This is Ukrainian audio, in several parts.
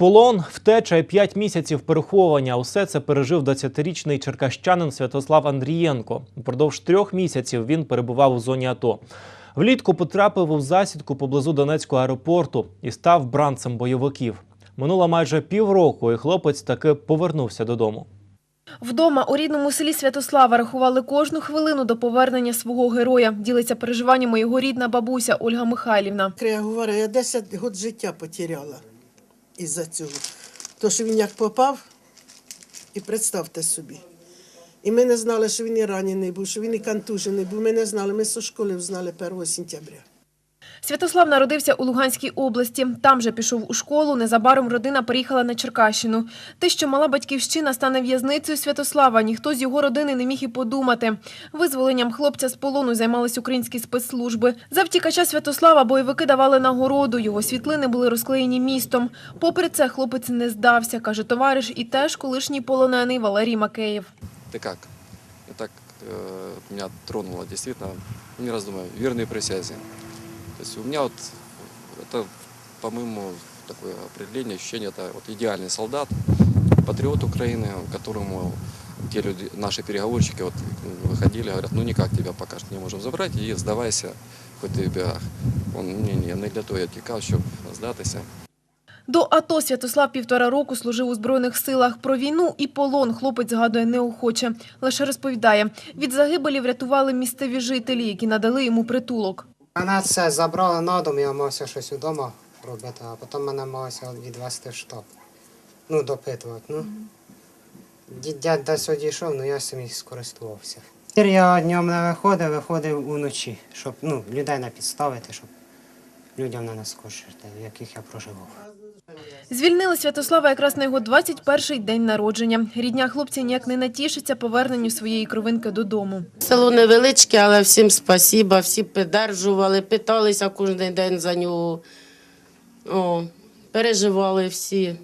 Полон, втеча і п'ять місяців переховування. Усе це пережив 20-річний черкащанин Святослав Андрієнко. Упродовж трьох місяців він перебував у зоні АТО. Влітку потрапив у засідку поблизу Донецького аеропорту і став бранцем бойовиків. Минуло майже півроку, і хлопець таки повернувся додому. Вдома у рідному селі Святослава рахували кожну хвилину до повернення свого героя. Ділиться переживаннями його рідна бабуся Ольга Михайлівна. Я говорю, я 10 років життя потеряла із-за цього. То, що він як попав, і представте собі. І ми не знали, що він і ранений був, що він і контужений був. Ми не знали, ми зі школи знали 1 сентября. Святослав народився у Луганській області. Там же пішов у школу. Незабаром родина переїхала на Черкащину. Те, що мала батьківщина стане в'язницею Святослава, ніхто з його родини не міг і подумати. Визволенням хлопця з полону займались українські спецслужби. За втікача Святослава бойовики давали нагороду. Його світлини були розклеєні містом. Попри це, хлопець не здався, каже товариш, і теж колишній полонений Валерій Макеєв. Ты как? И так э, меня тронуло действительно, не раздумывая, верные присязи. То есть у меня вот это, по-моему, такое определение, ощущение, это вот идеальный солдат, патриот Украины, которому те люди, наши переговорщики вот выходили, говорят, ну никак тебя пока что не можем забрать, и сдавайся, хоть ты в бегах. Он, ні, ні, не для того я тікав, щоб здатися. До АТО Святослав півтора року служив у Збройних силах. Про війну і полон хлопець згадує неохоче. Лише розповідає, від загибелі врятували місцеві жителі, які надали йому притулок. Мене це забрали на дом, я мався щось вдома робити, а потім мене малося відвести в штаб. Ну, допитувати. Ну. Дядь десь одійшов, ну я самі скористувався. Я днем не виходив, виходив уночі, щоб ну, людей не підставити, щоб людям не наскочити, в яких я проживав. Звільнили Святослава якраз на його 21-й день народження. Рідня хлопця ніяк не натішиться поверненню своєї кровинки додому. Село невеличке, але всім спасіба, всі піддержували, питалися кожен день за нього. О, переживали всі.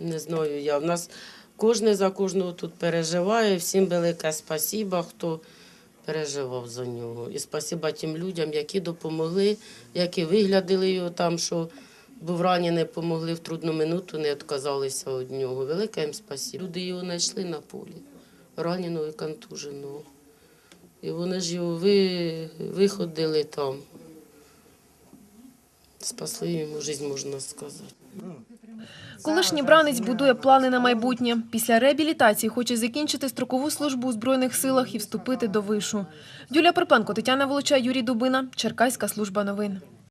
Не знаю я. В нас кожен за кожного тут переживає. Всім велике спасіба, хто переживав за нього. І спасіба тим людям, які допомогли, які виглядали його там, що був ранений, допомогли в трудну минуту, не відказалися від нього. Велике їм спасіба. Люди його знайшли на полі раненого і контуженого. І вони ж його ви, виходили там. Спасли йому життя, можна сказати. Колишній бранець будує плани на майбутнє. Після реабілітації хоче закінчити строкову службу у Збройних силах і вступити до вишу. Юлія Припенко, Тетяна Волоча, Юрій Дубина, Черкаська служба новин.